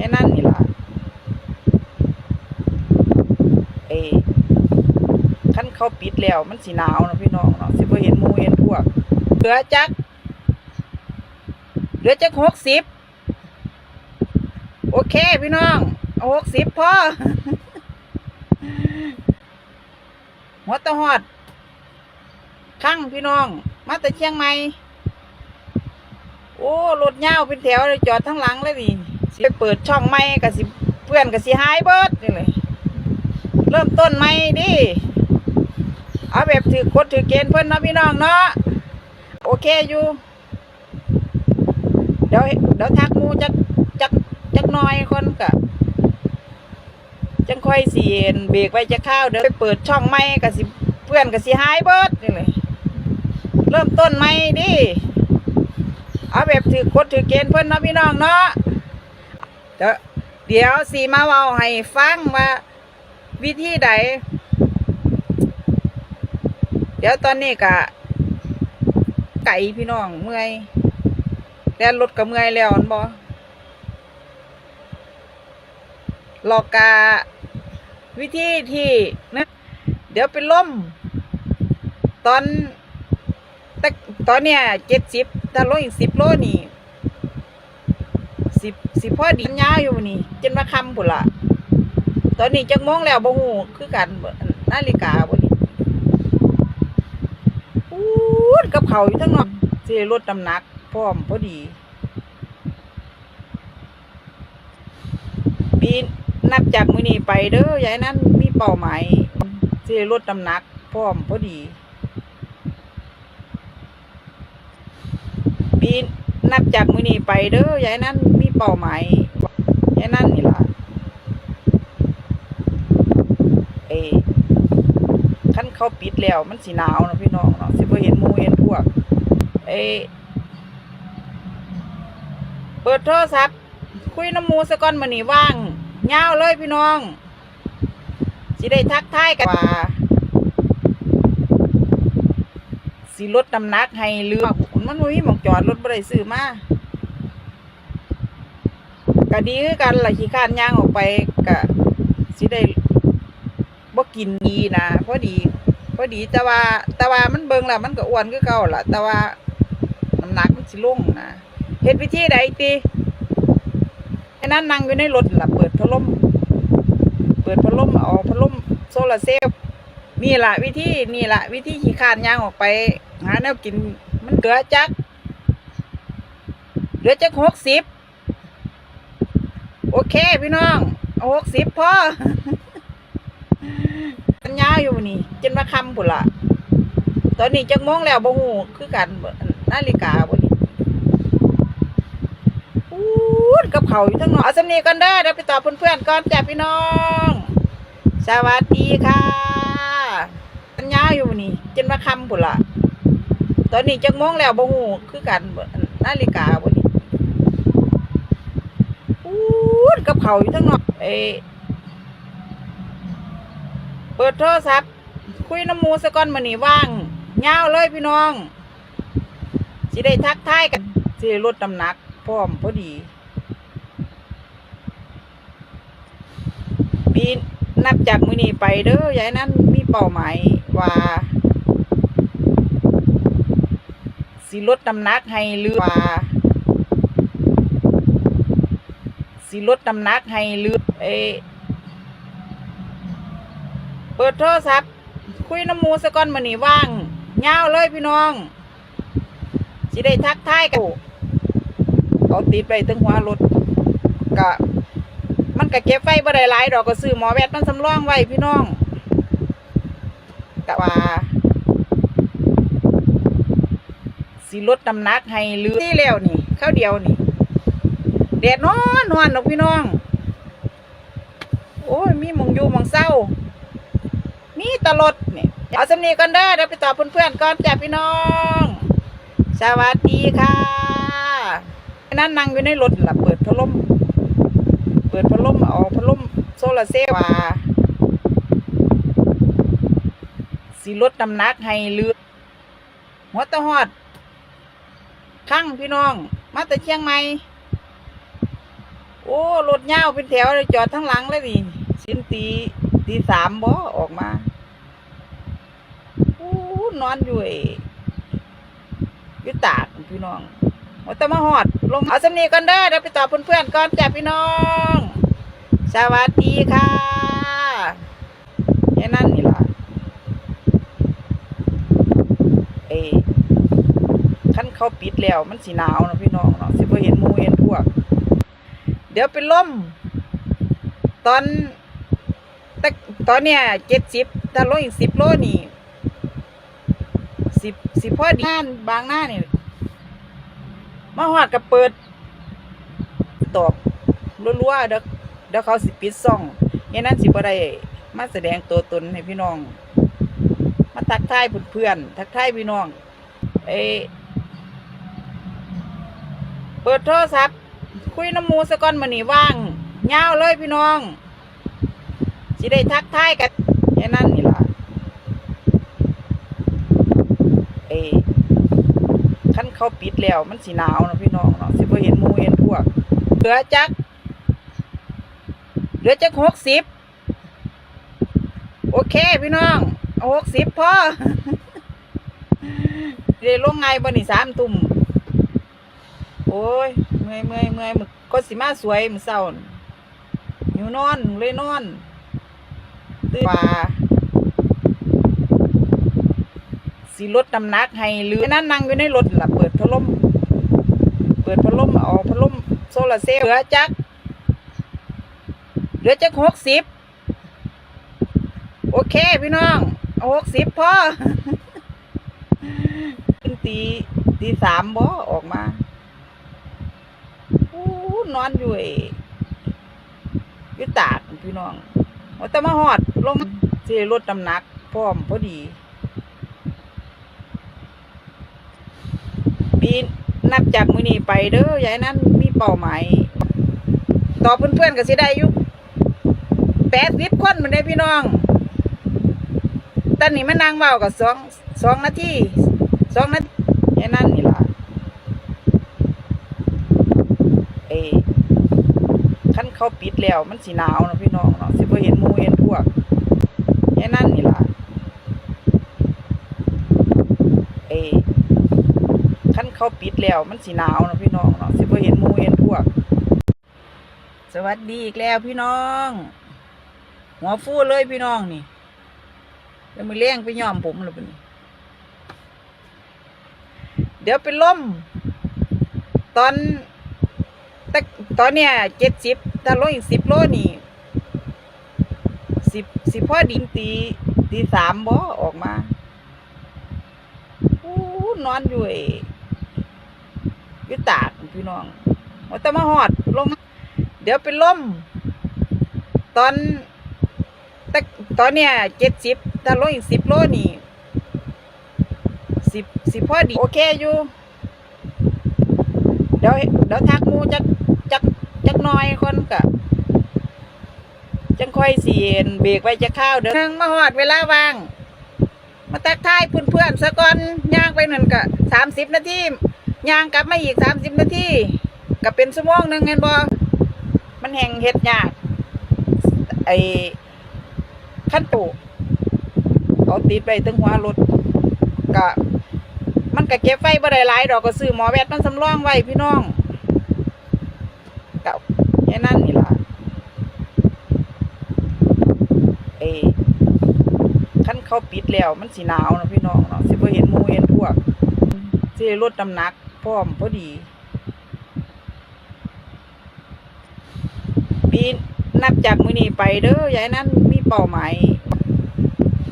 ค่นั้นนี่ล่ะเอ้ขั้นเขาปิดแล้ว มันสีหนาวนะพี่น้องเนาะสิบ่เห็นหมูเห็นพวก เหลือจัก เหลือจักหกสิบโอเคพี่น้องหกสิบพอหัวตะหอดข้างพี่น้อง มาแต่เชียงใหม่โอ้รถยาเป็นแถวเลยจอดทั้งหลังเลยดิ ไปเปิดช่องใหม่กับสิเพื่อนกับสิหายเบิดนี่เลยเริ่มต้นใหม่ดิเอาแบบถือกดถือเกณฑ์เพื่อนเนาะพี่น้องเนาะโอเคอยู่ เดี๋ยวเดี๋ยวทักมูจักจักจักหน้อยคนกะจังค่อยเสียนเบรกไว้จะเข้าวเดี๋ยวไปเปิดช่องใหม่กับสิเพื่อนกับสิหายเบิดนี่เลยเริ่มต้นใหม่ดิเอาแบบถือกดถือเกณฑ์เพื่อนเนาะพี่น้องเนาะ เดี๋ยวเดี๋ยวสีมาเว้าให้ฟังว่าวิธีใด เดี๋ยวตอนนี้กะไก่พี่น้องเมื่อยแล้วรถก็เมื่อยแล้วอันบอลอกกาวิธีที่นะเดี๋ยวเป็นล่ม ตอนแต่ตอนเนี้ยเจ็ดสิบถ้าลงอีกสิบโลนี่ สิสิบพอดียาวอยู่นี่จนมาคำพุ่นละตอนนี้จักโมงแล้วบ่ฮู้คือกันนาฬิกาบ่นี่อู้ดกับเขาอยู่ทั้งนอกสิได้ลดน้ำหนักพร้อมพอดีปีนับจากมื้อนี้ไปเด้อยายนั้นมีเป้าหมายสิได้ลดน้ำหนักพร้อมพอดีปีนับจากมื้อนี้ไปเด้อยายนั้น เป้าหมายยายนั้นนี่ล่ะเอ้ขั้นเขาปิดแล้ว มันสีหนาวนะพี่น้องเนาะสิบ่เห็นมูเห็นพวกเอ้เปิดโทรศัพท์คุยน้ำมูสะก่อนมื้อนี้ว่างยาวเลยพี่น้องสิได้ทักทายกันว่าสิลดน้ำหนักให้เรือมันบ่มีหมองจอดรถบ่ได้ซื้อมา ก็ดีคือกันล่ะขี้ข้านย่างออกไปก็สิได้บ่กินดีนะพอดีพอดีแต่ว่าแต่ว่ามันเบิ่งแล้วมันก็อ้วนคือเก่าล่ะ แต่ว่าน้ำหนักมันสิลงนะเฮ็ดวิธีใดติไอ้นั้นนั่งอยู่ในรถล่ะ เปิดพัดลมเปิดพัดลมเอาพัดลมโซลาร์เซลล์นี่ละวิธีนี่ละวิธีขี่ขานย่างออกไป หาแนวกินมันเหลือจักเหลือจักหกสิบ โอเคพี่น้องเอาหกสิบพอมันยาอยู่นี่จนมาคำพุ่นละตอนนี้จักโมงแล้วบ่ฮู้คือกันนาฬิกาบ่นี่อู้กับเขาอยู่ทั้งนอกเอาสำนีก่อนเด้เดี๋ยวไปตอบเพื่อนๆก่อนจ้ะพี่น้อง สวัสดีค่ะมันยาอยู่นี่จนมาคำพุ่นละตอนนี้จักโมงแล้วบ่ฮู้คือกันนาฬิกาบ่นี่อู้ด กับเขาอยู่ทั้งนอกเอเปิดโทรศัพท์คุยน้ำมูสะก่อนมื้อนี้ว่างยาเลยพี่น้องสิได้ทักทายกันสิได้ลดน้ำหนักพร้อมพอดีปีนับจากมือนี้ไปเด้อยายนั้นมีเป้าหมายว่าสิลดน้ำหนักให้หลือว่า สิลดน้ำหนักให้เหลือเอเปิดโทรศัพท์คุยน้ำมูสะก่อนมื้อนี้ว่างยาเลยพี่น้องสิได้ทักทายกันเอาติดไปถึงหัวรถกะมันก็เก็บไว้บ่ได้หลายดอกก็ซื้อหมอแวดมันสำรองไว้พี่น้องกะว่าสิลดน้ำหนักให้เหลือที่แล้วนี่ข้าวเดียวนี่ แดดนอนนอนดอกพี่น้อง โอ้ยมีมองอยู่มองเศร้า มีตลดนี่เอาสำนีก่อนเด้เดี๋ยวไปตอบเพื่อนๆก่อนจ้ะพี่น้อง สวัสดีค่ะนั่นนั่งอยู่ในรถล่ะเปิดพัดลมเปิดพัดลมเอาพัดลมโซลาร์เซลล์ว่าสิลดน้ำหนักให้ลือหัวตะหอดข้างพี่น้อง มาแต่เชียงใหม่ โอ้รถยาเป็นแถวเลยจอดทั้งหลังเลยนี่สินตีตีสามบ่ออกมาโอ้นอนอยู่ไอ้อยู่ตากพี่น้องว่าแต่มาหอด ลงเอาสำนีก่อนเด้อเดี๋ยวไปตอบเพื่อนๆก่อนจ้ะพี่น้อง สวัสดีค่ะแค่นั้นนี่ล่ะเอ้ขั้นเขาปิดแล้วมันสีหนาวนะพี่น้องเนาะสิบ่เห็นหมูเห็นพวก เดี๋ยวเป็นล่มตอนแต่ตอนเนี้ยเจ็ดสิบถ้าลงอีกสิบโลนี่สิบสิบพอดีงานบางหน้านี่มาหอดกับเปิด ตอบรัวๆเด้อเดี๋ยวเขาสิปิดซ่องอย่างนั้นสิบ่ได้มาแสดงตัวตนให้พี่น้อง มาทักทายเพื่อนๆทักทายพี่น้องเอเปิดโทรศัพท์ คุยน้ำมูสะก่อนมานี่ว่างยาเลยพี่น้องสิได้ทักทายกันแค่นั้นนี่ล่ะเอ้ขั้นเขาปิดแล้วมันสีหนาวนะพี่น้องเนาะสิบ่เห็นมูเห็นพวกเหลือจักเหลือจักหกสิบโอเคพี่น้องหกสิบพ่อเดี๋ยวลงไงบ่นี่สามตุ่ม โอ้ยเมื่อยเมื่อยเมื่อยมึงก็สิมาสวยมึงเศร้าน่ะหิวนอนเลยนอนตื่นว่าสิลดน้ำหนักให้หรือนั่นนั่งอยู่ในรถล่ะเปิดพัดลมเปิดพัดลมเอาพัดลมโซลาร์เซลล์เหลือจักเหลือจักหกสิบโอเคพี่น้องหกสิบพ่อขึ้นตีตีสามบ่ออกมา นอนอยู่ไอ้อยู่ตากพี่น้องว่าแต่มาหอดลงสิลดน้ำหนักพร้อมพอดีปีนับจากมือนี้ไปเด้อยายนั้นมีเป้าหมายต่อเพื่อนๆก็สิได้อยู่แปดสิบคนเหมือนได้พี่น้องตอนนี้มานั่งเว้ากับสองสองนาทีสองนาทีแค่นั้นนี่ล่ะ เอ้ขั้น เขาปิดแล้ว มันสีหนาวนะพี่น้องเนาะสิบ่เห็นมูเห็นพวกแค่นั้นนี่ล่ะเอ้ขั้นเขาปิดแล้ว มันสีหนาวนะพี่น้องเนาะสิบ่เห็นมูเห็นพวก สวัสดีอีกแล้วพี่น้อง หัวฟูเลยพี่น้องนี่เดี๋ยวมือเลี้ยงไปย้อมผมเลยเป็นเดี๋ยวเป็นล่มตอนตอนเนี้ยเจ็ดสิบ ถ้าลงอีกสิบโลนี่สิบสิบพอดีตีตีสามบ่ออกมาอู้นอนอยู่ไอ้ยู่ตากพี่น้องว่าแต่มาหอดลงเดี๋ยวเป็นลมตอนแต่ตอนเนี้ยเจ็ดสิบถ้าลงอีกสิบโลนี่สิบสิบพอดีโอเคอยู่เดี๋ยวเดี๋ยวทักมูจัก จักหน้อยคนกะจังค่อยเสียนเบรกไว้จะเข้าวเดี๋ยวนึงมาหอดเวลาว่าง มาตักท้ายเพื่อนเพื่อนๆซะก่อนย่างไปหนึ่งกะสามสิบนาทีย่างกลับมาอีกสามสิบนาทีก็เป็นชั่วโมงหนึ่งเงินบอมันแห่งเห็ดยากไอ้ขั้นตูเอาติดไปถึงหัวรถกะมันก็เก็บไว้บ่ได้หลายดอกก็ซื้อหมอแวดมันสำรองไว้พี่น้อง กับแค่นั้นนี่ล่ะเอ้ขั้นเขาปิดแล้วมันสีหนาวนะพี่น้องเนาะสิบ่เห็นหมูเห็นพวกสิลดน้ำหนักพร้อมพอดีปีนับจากมื้อนี้ไปเด้อยายนั้นมีเป้าหมาย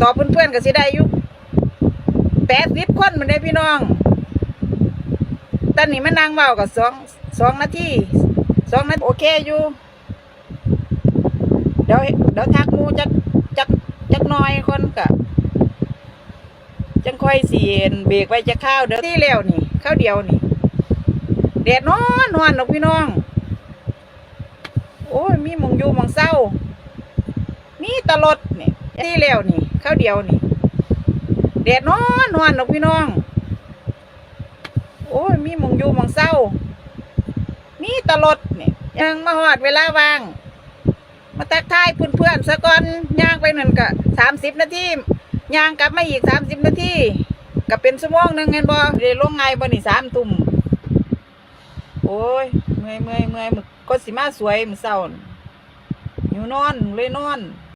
ต่อเพื่อนๆก็สิได้อยู่แปดสิบคนเหมือนได้พี่น้องตอนนี้มานั่งเว้ากับสองสองนาที สองนาทีโอเคอยู่ เดี๋ยวเดี๋ยวทักมูจักจักจักหน้อยคนกะจังค่อยเสียนเบรกไว้จะข้าวเดี๋ยวที่แล้วนี่ข้าวเดียวนี่แดดนอนนอนหรอกพี่น้อง โอ้ยมีมองอยู่มองเศร้ามีตลดนี่ที่แล้วนี่ข้าวเดียวนี่แดดนอนนอนดอกพี่น้อง โอ้ยมีมองอยู่มองเศร้า มีตลดนี่ยังมาหอดเวลาว่าง มาตักทายเพื่อนๆสะก่อนย่างไปนั่นก็สามสิบนาทีย่างกลับมาอีกสามสิบนาทีก็เป็นชั่วโมงหนึ่งเงินบ่ได้ลงไงบอนี่สามตุ่มโอ้ยเมื่อยเมื่อยเมื่อยมึกก็สิมาสวยมึงเศร้าอยู่นอนเลยนอน